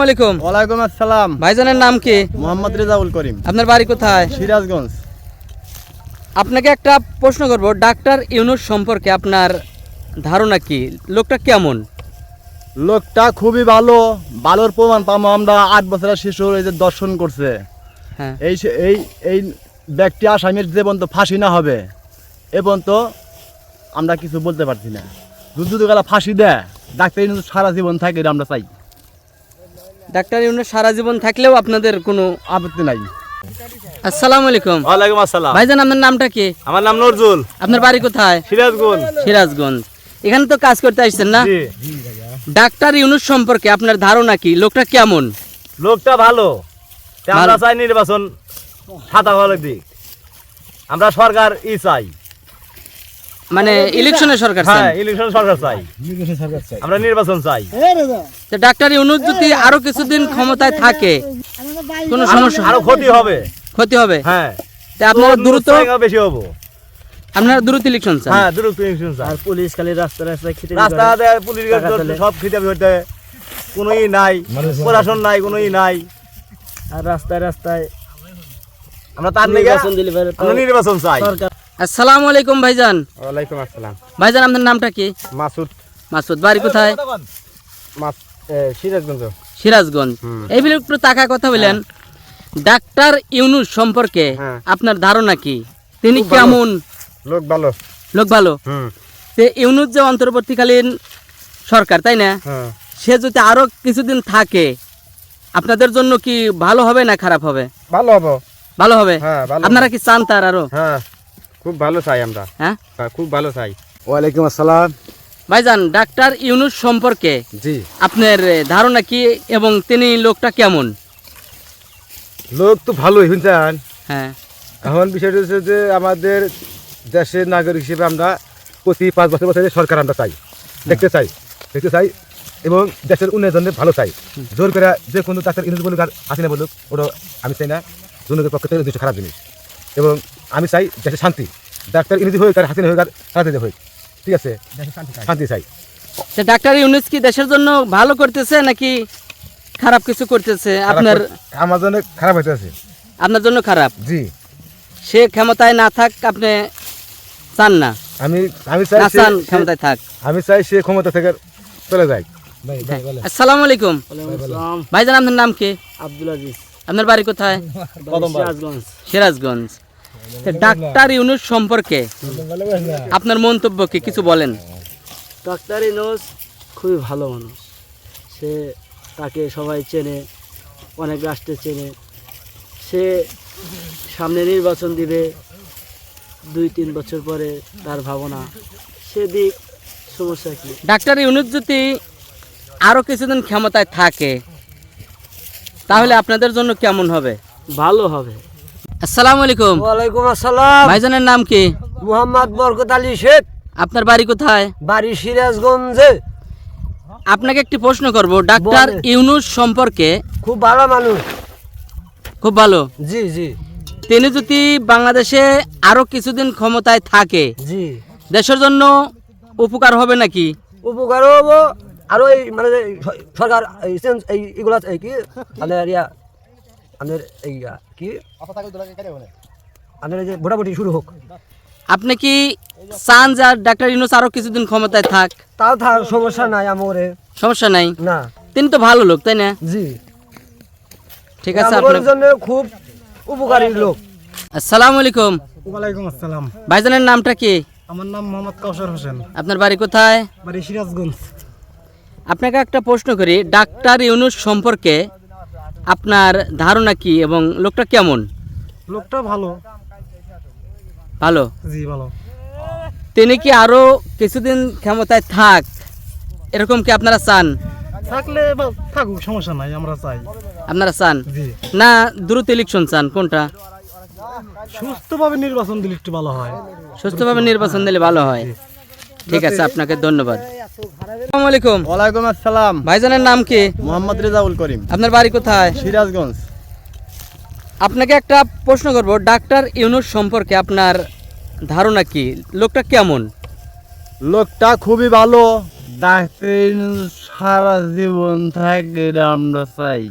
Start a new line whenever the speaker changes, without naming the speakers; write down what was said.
আসসালামু আলাইকুম।
ওয়ালাইকুম আসসালাম।
ভাইজানের নাম কি?
মোহাম্মদ রেজাউল করিম।
আপনার বাড়ি কোথায়?
সিরাজগঞ্জ।
আপনাকে একটা প্রশ্ন করব ডাক্তার ইউনুস সম্পর্কে আপনার ধারণা কি? লোকটা কেমন?
লোকটা খুবই ভালো ভালোর প্রমাণ পাবো আমরা আট বছরের শিশু এই যে দর্শন করছে।
হ্যাঁ।
এই এই এই ব্যক্তি আসামির যে পর্যন্ত ফাঁসি না হবে এ পর্যন্ত আমরা কিছু বলতে পারছি না। দুধ যদি গেলা ফাঁসি দেয় ডাক্তার সারা জীবন থাকে এটা আমরা চাই।
ডাক্তার ইউনুস সারা জীবন থাকলেও আপনাদের কোনো
আপত্তি নাই।
আসসালামু আলাইকুম।
ওয়ালাইকুম আসসালাম।
ভাইজান আপনার নামটা কি?
আমার নাম নজরুল।
আপনার বাড়ি কোথায়?
সিরাজগঞ্জ।
সিরাজগঞ্জ। এখানে তো কাজ করতে আসছেন না?
জি।
ডাক্তার ইউনুস সম্পর্কে আপনার ধারণা কি? লোকটা কেমন?
লোকটা ভালো। আমরা চাই নির্বাচন সাদা ভালো দিক। আমরা সরকার ই চাই।
মানে ইলেকশনের সরকার চান।
হ্যাঁ ইলেকশন সরকার চাই। আমরা নির্বাচন চাই।
তো ডাক্তার ইউনুস যদি আরও কিছুদিন ক্ষমতায় থাকে। কোনো সমস্যা?
আরও ক্ষতি হবে।
ক্ষতি হবে?
হ্যাঁ।
তা আপনারা দ্রুত
বেশি হব।
আপনারা দ্রুত ইলেকশন চান।
হ্যাঁ দ্রুত ইলেকশন চাই।
আর পুলিশ খালি রাস্তা রাস্তায় খেতে
রাস্তা পুলিশ সব খিতাবি হইতে কোনো ই নাই প্রশাসন নাই কোনো ই নাই।
আর রাস্তায় রাস্তায়
আমরা তার
নির্বাচন দিলে পরে তো
আমরা নির্বাচন চাই।
সরকার
আসসালামু আলাইকুম ভাইজান।
ওয়ালাইকুম আসসালাম।
ভাইজান আপনার নামটা কি?
মাসুদ।
মাসুদ বাড়ি কোথায়?
সিরাজগঞ্জ।
সিরাজগঞ্জ। এই বলে একটু টাকা কথা বললেন ডাক্তার ইউনুস সম্পর্কে
হ্যাঁ।
আপনার ধারণা কি? তিনি কেমন?
লোক ভালো।
লোক ভালো? তে ইউনুস যে অন্তর্বর্তীকালীন সরকার তাই না?
হ্যাঁ।
সে যদি আরও কিছুদিন থাকে আপনাদের জন্য কি ভালো হবে না খারাপ হবে?
ভালো হব।
ভালো হবে?
হ্যাঁ
আপনারা কি চান তার আরও?
হ্যাঁ। খুব ভালো চাই আমরা।
হ্যাঁ?
হ্যাঁ, খুব ভালো চাই।
ওয়ালাইকুম আসসালাম।
ভাইজান ডাক্তার ইউনুস সম্পর্কে
জি।
আপনার ধারণা কি এবং তিনি লোকটা কেমন?
লোক তো ভালোই শুনছেন?
হ্যাঁ।
এখন বিষয়টা হচ্ছে যে আমাদের দেশের নাগরিক হিসেবে আমরা প্রতি পাঁচ বছর বছরে সরকার আমরা চাই দেখতে চাই দেখতে চাই এবং দেশের উন্নয়নের ভালো চাই। জোর করে যে কোনো ডাক্তার ইংরেজি বলুক আর হাসিনা বলুক ওটা আমি চাই না। জনগণের পক্ষ থেকে খারাপ জিনিস। এবং আমি চাই দেশের শান্তি। ডাক্তার ইংরেজি হোক আর হাসিনা হোক আর হাসিনা হোক ঠিক আছে? শান্তি চাই।
ডাক্তার ইউনুস কি দেশের জন্য ভালো করতেছে নাকি খারাপ কিছু করতেছে? আপনার
আমার জন্য খারাপ হইতে আছে
আপনার জন্য খারাপ?
জি।
সে ক্ষমতায় না থাক আপনি চান না।
আমি আমি চাই
না চান ক্ষমতায় থাক।
আমি চাই সে ক্ষমতা থেকে চলে যায়
আসসালামু আলাইকুম।
আসসালাম।
ভাইজান আপনার নাম কি?
আব্দুল আজিজ।
আপনার বাড়ি কোথায়?
সিরাজগঞ্জ।
সিরাজগঞ্জ। ডাক্তার ইউনুস সম্পর্কে আপনার মন্তব্য কি? কিছু বলেন।
ডাক্তার ইনোস খুবই ভালো মানুষ। সে তাকে সবাই চেনে অনেক রাষ্ট্রে চেনে। সে সামনে নির্বাচন দিবে দুই তিন বছর পরে তার ভাবনা। সেদিক সমস্যা কি?
ডাক্তার ইউনুস যদি আরও কিছুদিন ক্ষমতায় থাকে তাহলে আপনাদের জন্য কেমন হবে?
ভালো হবে।
আসসালামু আলাইকুম।
ওয়ালাইকুম আসসালাম।
ভাইজানের নাম কি?
মোহাম্মদ বরকত আলী শেখ।
আপনার বাড়ি কোথায়?
বাড়ি সিরাজগঞ্জে।
আপনাকে একটি প্রশ্ন করব ডাক্তার ইউনুস সম্পর্কে
খুব ভালো মানুষ।
খুব ভালো।
জি জি।
তিনি যদি বাংলাদেশে আরও কিছুদিন ক্ষমতায় থাকে
জি।
দেশের জন্য উপকার হবে নাকি?
উপকার হব। আরও এই মানে সরকার এই চেঞ্জ- এই এগুলা এই কি? মানে আমাদের এই কি? আমাদের এই যে ভোটাভুটি শুরু হোক।
আপনি কি চান যে ডাক্তার ইউনুস আরও কিছুদিন ক্ষমতায় থাক?
তাও থাক সমস্যা নাই আমরে।
সমস্যা নাই?
না।
তিনি তো ভালো লোক তাই না?
জি।
ঠিক আছে আপনার
জন্য খুব উপকারী লোক।
আসসালামু আলাইকুম।
ওয়ালাইকুম আসসালাম।
ভাইজানের নামটা কি?
আমার নাম মোহাম্মদ কাউসার হোসেন।
আপনার বাড়ি কোথায়?
বাড়ি সিরাজগঞ্জ।
আপনাকে একটা প্রশ্ন করি ডাক্তার ইউনুস সম্পর্কে আপনার ধারণা কি এবং লোকটা কেমন?
লোকটা ভালো।
ভালো?
জি ভালো।
তিনি কি আরও কিছুদিন ক্ষমতায় থাক? এরকম কি আপনারা চান?
থাকলে থাকুক সমস্যা নাই আমরা চাই।
আপনারা চান? না দ্রুত ইলেকশন চান কোনটা?
সুস্থভাবে নির্বাচন দিলে একটু ভালো হয়।
সুস্থভাবে নির্বাচন দিলে ভালো হয়। ঠিক আছে আপনাকে ধন্যবাদ। আসসালামু আলাইকুম।
ওয়ালাইকুম আসসালাম।
ভাইজানের নাম কি?
মোহাম্মদ রেজাউল করিম।
আপনার বাড়ি কোথায়?
সিরাজগঞ্জ।
আপনাকে একটা প্রশ্ন করব ডাক্তার ইউনুস সম্পর্কে আপনার ধারণা কি? লোকটা কেমন?
লোকটা খুবই ভালো। ডাক্তার সারা জীবন থাকে আমরা চাই।